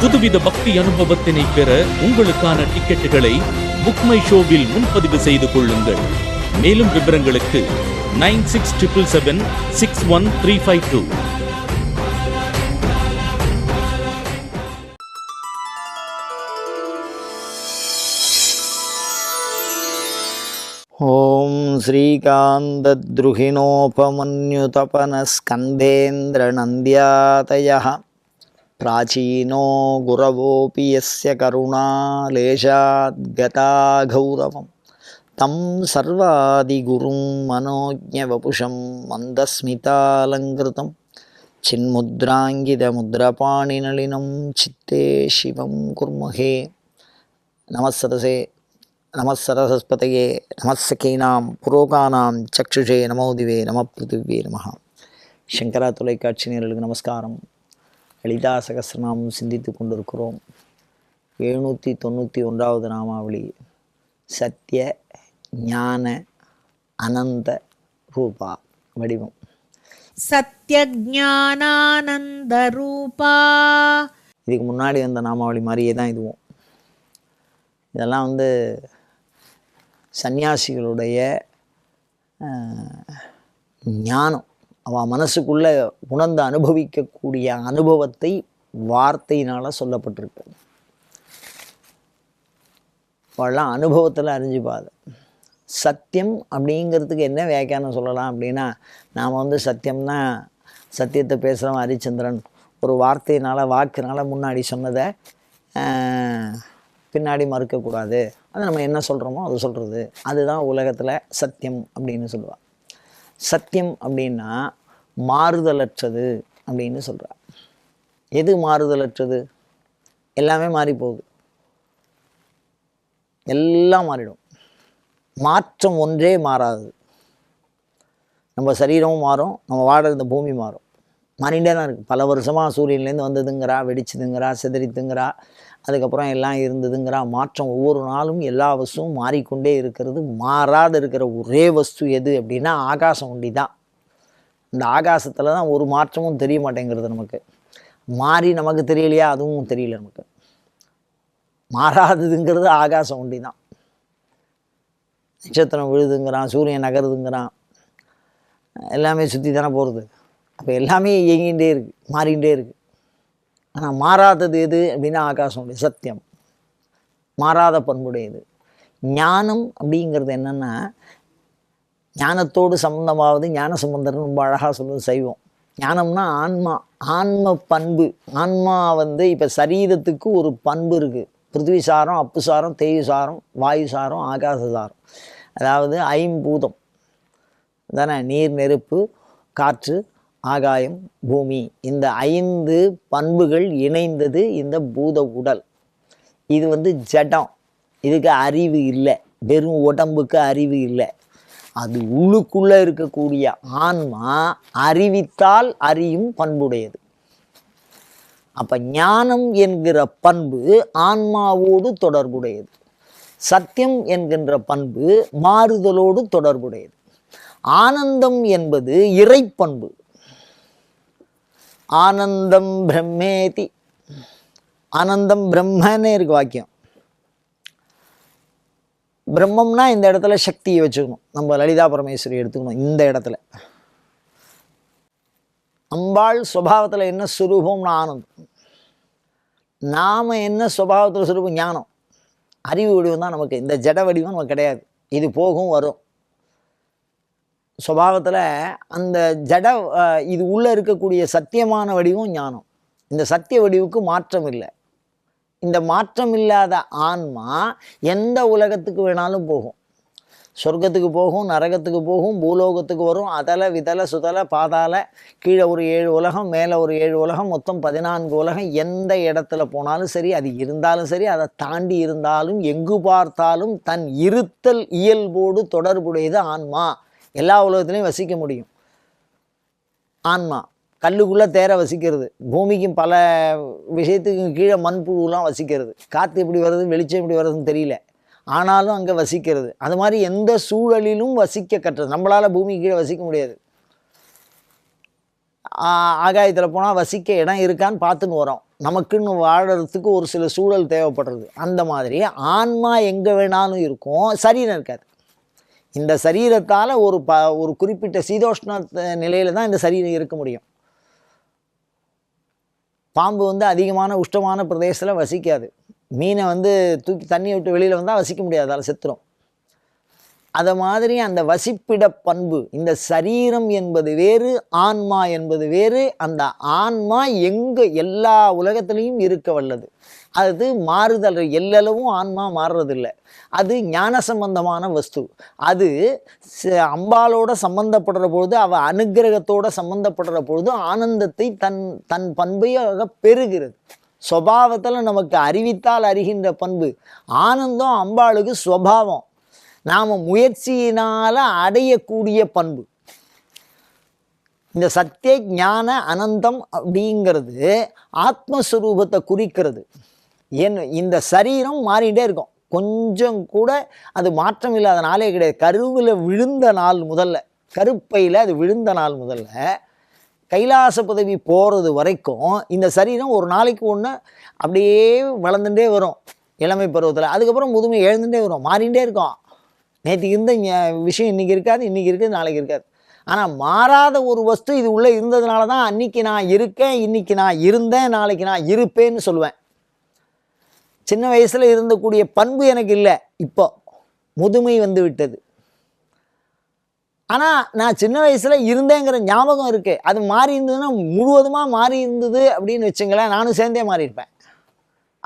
புதுவித பக்தி அனுபவத்தினை பெற உங்களுக்கான டிக்கெட்டுகளை புக்மை ஷோவில் முன்பதிவு செய்து கொள்ளுங்கள் மேலும் விவரங்களுக்கு nine six triple seven six one three five two ॐ श्रीकान्तद्रुहिणोपमन्युतपनस्कन्धेन्द्रनन्द्यातयः ప్రాచీనో గురవోపి ఎస్య కరుణాలేశాద్గతా గౌరవం తం సర్వాదిగురుం మనోజ్ఞవపుషం మందస్మితాలంకృతం. చిన్ముద్రాంగితముద్రపాణినళినం చిత్తే శివం కుర్మహే. నమస్సరసే నమస్సరసస్పతయే నమస్సఖీనాం పురోగానాం చక్షుషే నమోదివే నమ పృథివ్యే నమ. శంకర తులైకాక్షినీరులకు నమస్కారం. லலிதா சகசிரநாமம் சிந்தித்து கொண்டிருக்கிறோம். எழுநூற்றி தொண்ணூற்றி ஒன்றாவது நாமாவளி. சத்ய ஞான அனந்த ரூபா வடிவம். சத்யஜானானந்தரூபா இதுக்கு முன்னாடி வந்த நாமாவளி மாதிரியே தான் இதுவும். இதெல்லாம் வந்து சந்நியாசிகளுடைய அஹ், ஞானம். அவன் மனசுக்குள்ளே உணர்ந்து அனுபவிக்கக்கூடிய அனுபவத்தை வார்த்தையினால் சொல்லப்பட்டிருக்கு. அவெல்லாம் அனுபவத்தில் அறிஞ்சுப்பாது சத்தியம் அப்படிங்கிறதுக்கு என்ன வியாக்கியானம் சொல்லலாம் அப்படின்னா நாம் வந்து சத்தியம்னா சத்தியத்தை பேசுகிறவன் ஹரிச்சந்திரன். ஒரு வார்த்தையினால் வாக்குனால் முன்னாடி சொன்னதை பின்னாடி மறுக்கக்கூடாது. அது நம்ம என்ன சொல்கிறோமோ அது சொல்கிறது அதுதான் உலகத்தில் சத்தியம் அப்படின்னு சொல்லுவாள் சத்தியம் அப்படின்னா மாறுதலற்றது அப்படின்னு சொல்கிறா எது மாறுதலற்றது? எல்லாமே மாறி போகுது. எல்லாம் மாறிடும். மாற்றம் ஒன்றே மாறாது. நம்ம சரீரமும் மாறும் நம்ம வாழ இந்த பூமி மாறும். மாறிண்டே தான் இருக்குது பல வருஷமாக சூரியன்லேருந்து வந்ததுங்கிறா வெடிச்சதுங்கிறா சிதறித்துங்கிறா அதுக்கப்புறம் எல்லாம் இருந்ததுங்கிறா மாற்றம் ஒவ்வொரு நாளும் எல்லா வஸ்துவும் மாறிக்கொண்டே இருக்கிறது. மாறாத இருக்கிற ஒரே வஸ்து எது அப்படின்னா ஆகாசம் ஒண்டி தான். இந்த ஆகாசத்தில் தான் ஒரு மாற்றமும் தெரிய மாட்டேங்கிறது நமக்கு. மாறி நமக்கு தெரியலையா? அதுவும் தெரியல நமக்கு. மாறாததுங்கிறது ஆகாசம் ஒண்டி தான். நட்சத்திரம் விழுதுங்கிறான் சூரியன் நகருதுங்கிறான். எல்லாமே சுற்றி தானே போகிறது அப்போ எல்லாமே இயங்கிகிட்டே இருக்குது மாறிக்கிட்டே இருக்குது ஆனால் மாறாதது எது அப்படின்னா ஆகாசம் சத்தியம். மாறாத பண்புடையது ஞானம் அப்படிங்கிறது என்னென்னா ஞானத்தோடு சம்பந்தமாவது ஞான சம்பந்தர்னு ரொம்ப அழகாக சொல்லுவது சைவம். ஞானம்னா ஆன்மா ஆன்ம பண்பு. ஆன்மா வந்து இப்போ சரீரத்துக்கு ஒரு பண்பு இருக்குது பிருத்திவி சாரம் அப்பு சாரம் தேயு சாரம் வாயு சாரம் ஆகாச சாரம். அதாவது ஐம்பூதம். தானே நீர் நெருப்பு காற்று ஆகாயம் பூமி. இந்த ஐந்து பண்புகள் இணைந்தது இந்த பூத உடல். இது வந்து ஜடம். இதுக்கு அறிவு இல்லை. வெறும் உடம்புக்கு அறிவு இல்லை. அது உள்ளுக்குள்ளே இருக்கக்கூடிய ஆன்மா அறிவித்தால் அறியும் பண்புடையது. அப்போ ஞானம் என்கிற பண்பு ஆன்மாவோடு தொடர்புடையது. சத்தியம் என்கின்ற பண்பு மாறுதலோடு தொடர்புடையது. ஆனந்தம் என்பது இறைப்பண்பு. ஆனந்தம் பிரம்மேதி. ஆனந்தம் பிரம்மன்னு இருக்கு வாக்கியம். பிரம்மம்னா இந்த இடத்துல சக்தியை வச்சுக்கணும். நம்ம லலிதா பரமேஸ்வரி எடுத்துக்கணும் இந்த இடத்துல. அம்பாள் சுபாவத்தில் என்ன சுரூபம்னா ஆனந்தம். நாம் என்ன சுபாவத்தில் சுரூபம்? ஞானம். அறிவு வடிவம் தான் நமக்கு. இந்த ஜட வடிவம் நமக்கு கிடையாது. இது போகும் வரும். சுபாவத்தில் அந்த ஜட இது உள்ளே இருக்கக்கூடிய சத்தியமான வடிவம் ஞானம். இந்த சத்திய வடிவுக்கு மாற்றம் இல்லை. இந்த மாற்றம் இல்லாத ஆன்மா எந்த உலகத்துக்கு வேணாலும் போகும். சொர்க்கத்துக்கு போகும் நரகத்துக்கு போகும் பூலோகத்துக்கு வரும் அதல விதல சுதல பாதாள கீழே ஒரு ஏழு உலகம் மேலே ஒரு ஏழு உலகம் மொத்தம் பதினான்கு உலகம் எந்த இடத்துல போனாலும் சரி அது இருந்தாலும் சரி அதை தாண்டி இருந்தாலும் எங்கு பார்த்தாலும் தன் இருத்தல் இயல்போடு தொடர்புடையது ஆன்மா. எல்லா உலகத்துலேயும் வசிக்க முடியும். ஆன்மா. கல்லுக்குள்ளே தேர வசிக்கிறது. பூமிக்கும் பல விஷயத்துக்கும் கீழே மண்புழுலாம் வசிக்கிறது. காற்று எப்படி வருது வெளிச்சம் எப்படி வருதுன்னு தெரியல. ஆனாலும் அங்கே வசிக்கிறது. அது மாதிரி எந்த சூழலிலும் வசிக்க கற்றது நம்மளால் பூமி கீழே வசிக்க முடியாது. ஆகாயத்தில் போனால் வசிக்க இடம் இருக்கான்னு பார்த்துன்னு வரோம். நமக்குன்னு வாழறதுக்கு ஒரு சில சூழல் தேவைப்படுறது. அந்த மாதிரி ஆன்மா எங்கே வேணாலும் இருக்கும். சரீரம் இருக்காது. இந்த சரீரத்தால் ஒரு ப ஒரு குறிப்பிட்ட சீதோஷ்ண நிலையில் தான் இந்த சரீரம் இருக்க முடியும். பாம்பு வந்து அதிகமான உஷ்டமான பிரதேசத்தில் வசிக்காது. மீனை வந்து தூக்கி தண்ணியை விட்டு வெளியில் வந்தால் வசிக்க முடியாது அதால் செத்துரும். அதை மாதிரி அந்த வசிப்பிட பண்பு இந்த சரீரம் என்பது வேறு ஆன்மா என்பது வேறு அந்த ஆன்மா எங்கே எல்லா உலகத்திலையும் இருக்க வல்லது. அது மாறுதல் எல்லளவும் ஆன்மா மாறுறதில்லை. அது ஞான சம்பந்தமான வஸ்து. அது ச- அம்பாளோட சம்பந்தப்படுற பொழுது அவ அனுக்கிரகத்தோட சம்பந்தப்படுற பொழுது ஆனந்தத்தை தன் தன் பண்பையாக பெறுகிறது. சுபாவத்தில் நமக்கு அறிவித்தால் அறிகின்ற பண்பு. ஆனந்தம் அம்பாளுக்கு சுவாவம். நாம் முயற்சியினால் அடையக்கூடிய பண்பு. இந்த சத்திய ஞான அனந்தம் அப்படிங்கிறது ஆத்மஸ்வரூபத்தை குறிக்கிறது. ஏன் இந்த சரீரம் மாறிட்டே இருக்கும். கொஞ்சம் கூட அது மாற்றம் இல்லாத நாளே கிடையாது. கருவில் விழுந்த நாள் முதல்ல. கருப்பையில் அது விழுந்த நாள் முதல்ல. கைலாச பதவி போகிறது வரைக்கும் இந்த சரீரம் ஒரு நாளைக்கு ஒன்று அப்படியே வளர்ந்துட்டே வரும். இளமை பருவத்தில். அதுக்கப்புறம் முதுமை எழுந்துட்டே வரும். மாறிகிட்டே இருக்கும். நேற்று இருந்த விஷயம் இன்றைக்கி இருக்காது இன்றைக்கி இருக்குது நாளைக்கு இருக்காது. ஆனால் மாறாத ஒரு வஸ்து இது உள்ளே இருந்ததுனால தான் அன்றைக்கி நான் இருக்கேன் இன்றைக்கி நான் இருந்தேன் நாளைக்கு நான் இருப்பேன்னு சொல்லுவேன். சின்ன வயசில் இருந்தக்கூடிய பண்பு எனக்கு இல்லை. இப்போ முதுமை வந்து விட்டது. ஆனால் நான் சின்ன வயசில் இருந்தேங்கிற ஞாபகம் இருக்குது அது மாறி இருந்ததுன்னா முழுவதுமாக மாறி இருந்தது அப்படின்னு வச்சுங்களேன் நானும் சேர்ந்தே மாறி இருப்பேன்.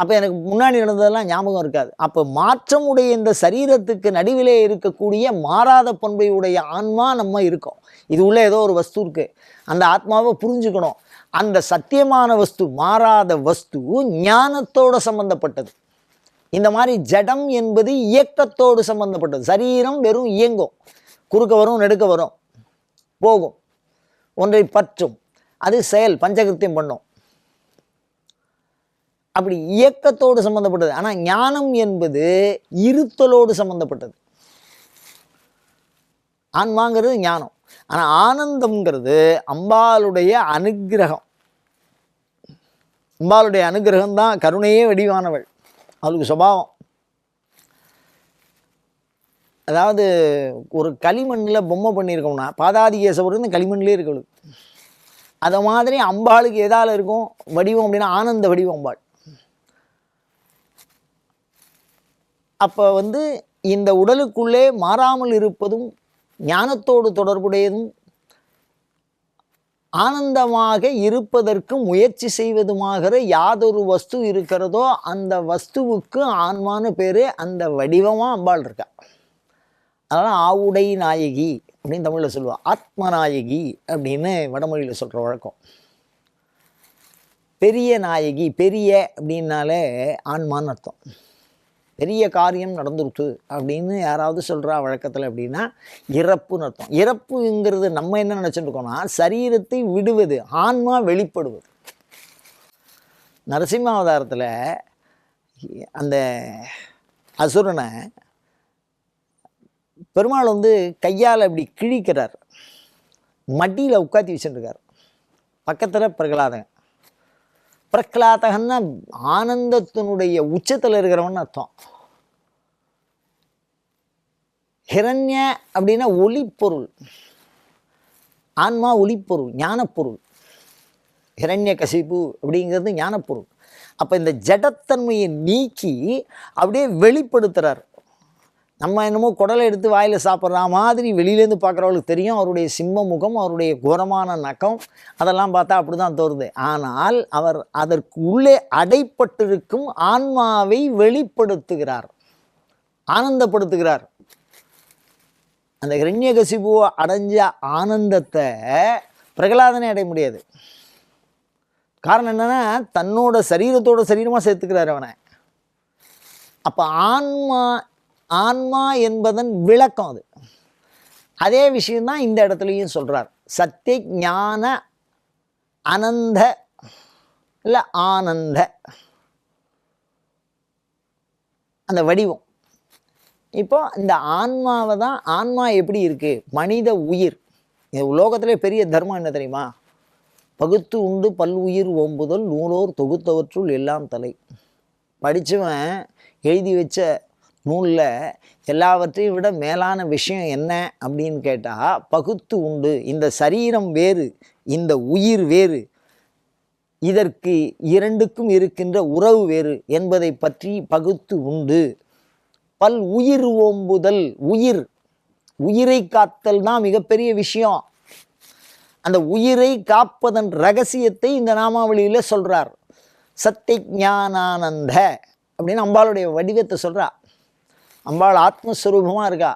அப்போ எனக்கு முன்னாடி நடந்ததெல்லாம் ஞாபகம் இருக்காது. அப்போ மாற்றம் உடைய இந்த சரீரத்துக்கு நடுவிலே இருக்கக்கூடிய மாறாத பண்பை உடைய ஆன்மா நம்ம இருக்கோம். இது உள்ள ஏதோ ஒரு வஸ்து இருக்குது அந்த ஆத்மாவை புரிஞ்சுக்கணும். அந்த சத்தியமான வஸ்து மாறாத வஸ்து ஞானத்தோட சம்பந்தப்பட்டது. இந்த மாதிரி ஜடம் என்பது இயக்கத்தோடு சம்பந்தப்பட்டது. சரீரம் வெறும் இயங்கும். குறுக்க வரும் நெடுக்க வரும். போகும். ஒன்றை பற்றும். அது செயல் பஞ்சகிருத்தியம் பண்ணும். அப்படி இயக்கத்தோடு சம்பந்தப்பட்டது. ஆனால் ஞானம் என்பது இருத்தலோடு சம்பந்தப்பட்டது. ஆன்மாங்கிறது ஞானம். ஆனால் ஆனந்தம்ங்கிறது அம்பாளுடைய அனுக்கிரகம் அம்பாளுடைய அனுக்கிரகம் தான் கருணையே வடிவானவள். அவளுக்கு சுபாவம். அதாவது ஒரு களிமண்ணில் பொம்மை பண்ணியிருக்கோம்னா பாதாதி கேசவருக்கு களிமண்லேயே இருக்கு அதை மாதிரி அம்பாளுக்கு எதால் இருக்கும்? வடிவம் அப்படின்னா ஆனந்த வடிவம் அம்பாள். அப்போ வந்து இந்த உடலுக்குள்ளே மாறாமல் இருப்பதும் ஞானத்தோடு தொடர்புடையதும் ஆனந்தமாக இருப்பதற்கு முயற்சி செய்வதுமாகிற யாதொரு வஸ்து இருக்கிறதோ அந்த வஸ்துவுக்கு ஆன்மானு பேர் அந்த வடிவமாக அம்பாள் இருக்கா. அதனால் ஆவுடை நாயகி அப்படின்னு தமிழில் சொல்லுவாள் ஆத்மநாயகி அப்படின்னு வடமொழியில் சொல்கிற வழக்கம். பெரிய நாயகி பெரிய அப்படின்னாலே ஆன்மான்னு அர்த்தம். பெரிய காரியம் நடந்துருச்சு அப்படின்னு யாராவது சொல்கிறா வழக்கத்தில் அப்படின்னா இறப்புன்னு அர்த்தம். இறப்புங்கிறது நம்ம என்ன நினச்சிட்டு இருக்கோம்னா சரீரத்தை விடுவது ஆன்மா வெளிப்படுவது. நரசிம்ம அவதாரத்தில் அந்த அசுரனை பெருமாள் வந்து கையால் இப்படி கிழிக்கிறார். மடியில் உட்காத்தி வச்சுட்டுருக்கார் பக்கத்தில் பிரகலாதகன் பிரகலாதகன்னா ஆனந்தத்தினுடைய உச்சத்தில் இருக்கிறவன் அர்த்தம். ஹிரண்ய அப்படின்னா ஒளிப்பொருள். ஆன்மா ஒளிப்பொருள் ஞானப்பொருள். ஹிரண்ய கசிப்பு அப்படிங்கிறது ஞானப்பொருள். அப்போ இந்த ஜடத்தன்மையை நீக்கி அப்படியே வெளிப்படுத்துகிறார் நம்ம என்னமோ குடலை எடுத்து வாயில் சாப்பிட்ற மாதிரி வெளியிலேருந்து பார்க்குறவங்களுக்கு தெரியும். அவருடைய சிம்ம முகம் அவருடைய கோரமான நகம் அதெல்லாம் பார்த்தா அப்படி தான் தோறுது ஆனால் அவர் அதற்கு உள்ளே அடைப்பட்டிருக்கும் ஆன்மாவை வெளிப்படுத்துகிறார். ஆனந்தப்படுத்துகிறார். அந்த ஹிரண்யகசிபுவை அடைஞ்ச ஆனந்தத்தை பிரகலாதனே அடைய முடியாது. காரணம் என்னென்னா தன்னோட சரீரத்தோட சரீரமாக சேர்த்துக்கிறார் அவனை. அப்போ ஆன்மா ஆன்மா என்பதன் விளக்கம் அது. அதே விஷயந்தான் இந்த இடத்துலையும் சொல்கிறார் சத்திய ஞான அனந்த இல்லை ஆனந்த. அந்த வடிவம். இப்போ இந்த ஆன்மாவை தான் ஆன்மா எப்படி இருக்குது மனித உயிர். இந்த உலோகத்திலே பெரிய தர்மம் என்ன தெரியுமா? பகுத்து உண்டு பல்வுயிர் ஓம்புதல் நூலோர் தொகுத்தவற்றுள் எல்லாம் தலை. படித்தவன் எழுதி வச்ச நூலில் எல்லாவற்றையும் விட மேலான விஷயம் என்ன அப்படின்னு கேட்டால் பகுத்து உண்டு. இந்த சரீரம் வேறு இந்த உயிர் வேறு. இதற்கு இரண்டுக்கும் இருக்கின்ற உறவு வேறு என்பதை பற்றி பகுத்து உண்டு. பல் உயிர் ஓம்புதல் உயிர். உயிரை காத்தல் தான் மிகப்பெரிய விஷயம். அந்த உயிரை காப்பதன் ரகசியத்தை இந்த நாமாவளியில் சொல்கிறார் சத்திய ஞானானந்த அப்படின்னு அம்பாளுடைய வடிவத்தை சொல்கிறா அம்பாள் ஆத்மஸ்வரூபமாக இருக்கா?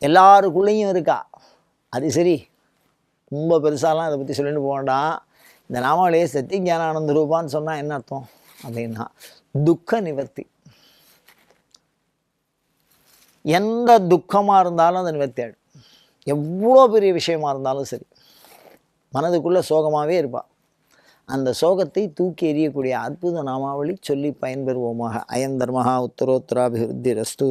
எல்லாருக்குள்ளேயும் இருக்கா? அது சரி. ரொம்ப பெருசாலாம் அதை பற்றி சொல்லிட்டு போக வேண்டாம். இந்த நாமாவளியை சத்திய ஞானானந்த ரூபான்னு சொன்னால் என்ன அர்த்தம்? அப்படின்னா துக்க நிவர்த்தி. எந்த துக்கமாக இருந்தாலும் அதை நிவர்த்தி ஆகிடும் எவ்வளோ பெரிய விஷயமா இருந்தாலும் சரி. மனதுக்குள்ளே சோகமாகவே இருப்பாள் அந்த சோகத்தை தூக்கி எறியக்கூடிய அற்புத நாமாவளி சொல்லி பயன்பெறுவோமாக. அயந்தர்மஹா உத்தரோத்தராபிவிருத்தி ரஸ்து